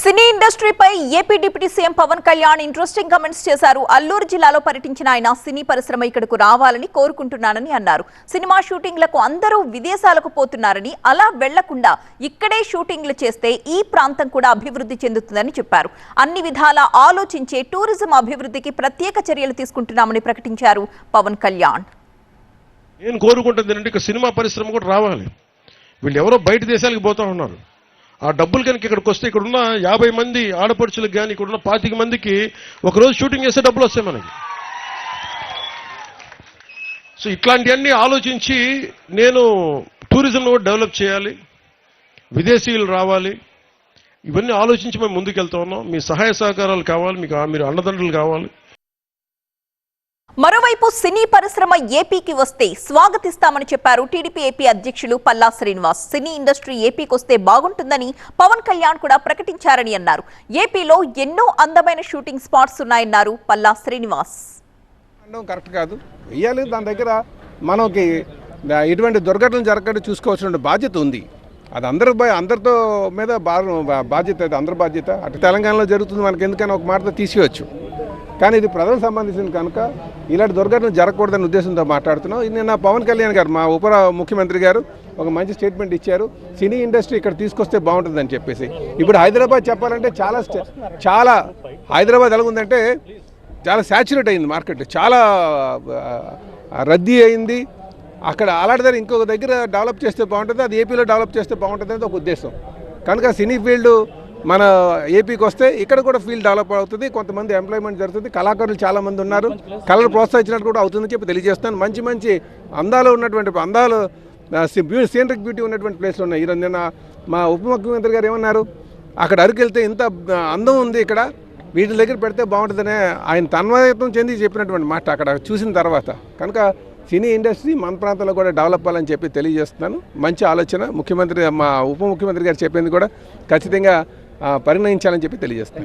సినీ ఇండస్ట్రీపై AP deputy CM Pawan Kalyan interesting comments చేశారు. అల్లూరు జిల్లాలో పర్యటించిన ఆయన సినీ పరిశ్రమ ఇక్కడకు రావాలని కోరుకుంటున్నానని అన్నారు. సినిమా షూటింగ్లకు అందరూ విదేశాలకు పోతున్నారని అలా వెళ్ళకుండా ఇక్కడే షూటింగ్లు చేస్తే ఈ ప్రాంతం కూడా అభివృద్ధి చెందుతుందని చెప్పారు. అన్ని విధాలా ఆలోచించే టూరిజం అభివృద్ధికి ప్రత్యేక చర్యలు తీసుకుంటున్నామని ప్రకటించారు పవన్ కళ్యాణ్. నేను కోరుకుంటుంది సినిమా పరిశ్రమ కూడా రావాలి. వీళ్ళు ఎవరో బయట దేశాలకు పోతా ఉన్నారు. ఆ డబ్బులు కనుక ఇక్కడికి వస్తే ఇక్కడ ఉన్న యాభై మంది ఆడపడుచులకు కానీ ఇక్కడ ఉన్న పాతిక మందికి ఒకరోజు షూటింగ్ చేస్తే డబ్బులు వస్తాయి మనకి. సో ఇట్లాంటివన్నీ ఆలోచించి నేను టూరిజంను కూడా డెవలప్ చేయాలి విదేశీయులు రావాలి. ఇవన్నీ ఆలోచించి మేము ముందుకెళ్తా ఉన్నాం. మీ సహాయ సహకారాలు కావాలి మీకు ఆ- మీరు అన్నదండ్రులు కావాలి. మరోవైపు సినీ పరిశ్రమ ఏపీకి వస్తే స్వాగతిస్తామని చెప్పారు టీడీపీ ఏపీ అధ్యక్షులు పల్లా శ్రీనివాస్. సినీ ఇండస్ట్రీ ఏపీకి వస్తే బాగుంటుందని పవన్ కళ్యాణ్ కూడా ప్రకటించారని అన్నారు. ఏపీలో ఎన్నో అందమైన షూటింగ్ స్పాట్స్ ఉన్నాయన్నారు పల్లా శ్రీనివాస్. కరెక్ట్ కాదు. వెయ్యాలి దాని దగ్గర మనకి ఇటువంటి ఎటువంటి దుర్ఘటనలు జరగకుండా చూసుకోవాల్సిన బాధ్యత ఉంది. అది అందరి అందరితో మీద బాధ్యత అది అందరి బాధ్యత. అటు తెలంగాణలో జరుగుతుంది మనకి ఎందుకని ఒక మాట తీసివచ్చు కానీ ఇది ప్రజలకు సంబంధించింది కనుక ఇలాంటి దుర్ఘటన జరగకూడదనే ఉద్దేశంతో మాట్లాడుతున్నాం. ఇది నిన్న పవన్ కళ్యాణ్ గారు మా ఉప ముఖ్యమంత్రి గారు ఒక మంచి స్టేట్మెంట్ ఇచ్చారు. సినీ ఇండస్ట్రీ ఇక్కడ తీసుకొస్తే బాగుంటుందని చెప్పేసి. ఇప్పుడు హైదరాబాద్ చెప్పాలంటే చాలా స్టే- చాలా హైదరాబాద్ ఎలా ఉందంటే చాలా శాచురేట్ అయింది మార్కెట్. చాలా రద్దీ అయింది. అక్కడ అలాంటి దగ్గర ఇంకొక దగ్గర డెవలప్ చేస్తే బాగుంటుంది అది ఏపీలో డెవలప్ చేస్తే బాగుంటుంది అనేది ఒక ఉద్దేశం. కనుక సినీ ఫీల్డ్ మన ఏపీకి వస్తే ఇక్కడ కూడా ఫీల్డ్ డెవలప్ అవుతుంది కొంతమంది ఎంప్లాయ్మెంట్ జరుగుతుంది కళాకారులు చాలా మంది ఉన్నారు కళలు ప్రోత్సహించినట్టు కూడా అవుతుందని చెప్పి తెలియజేస్తాను మంచి మంచి అందాలు ఉన్నటువంటి అందాలు సీనరిక్ బ్యూటీ ఉన్నటువంటి ప్లేస్లు ఉన్నాయి. ఈరోజు నిన్న మా ఉప ముఖ్యమంత్రి గారు ఏమన్నారు? అక్కడ అరకు వెళ్తే ఇంత అందం ఉంది ఇక్కడ. వీటి దగ్గర పెడితే బాగుంటుందనే ఆయన తన్మయత్వం చెంది చెప్పినటువంటి మాట అక్కడ చూసిన తర్వాత. కనుక సినీ ఇండస్ట్రీ మన ప్రాంతంలో కూడా డెవలప్ అవ్వాలని చెప్పి తెలియజేస్తున్నాను. మంచి ఆలోచన. ముఖ్యమంత్రి మా ఉప ముఖ్యమంత్రి గారు చెప్పింది కూడా ఖచ్చితంగా పరిగణించాలని చెప్పి తెలియజేస్తాను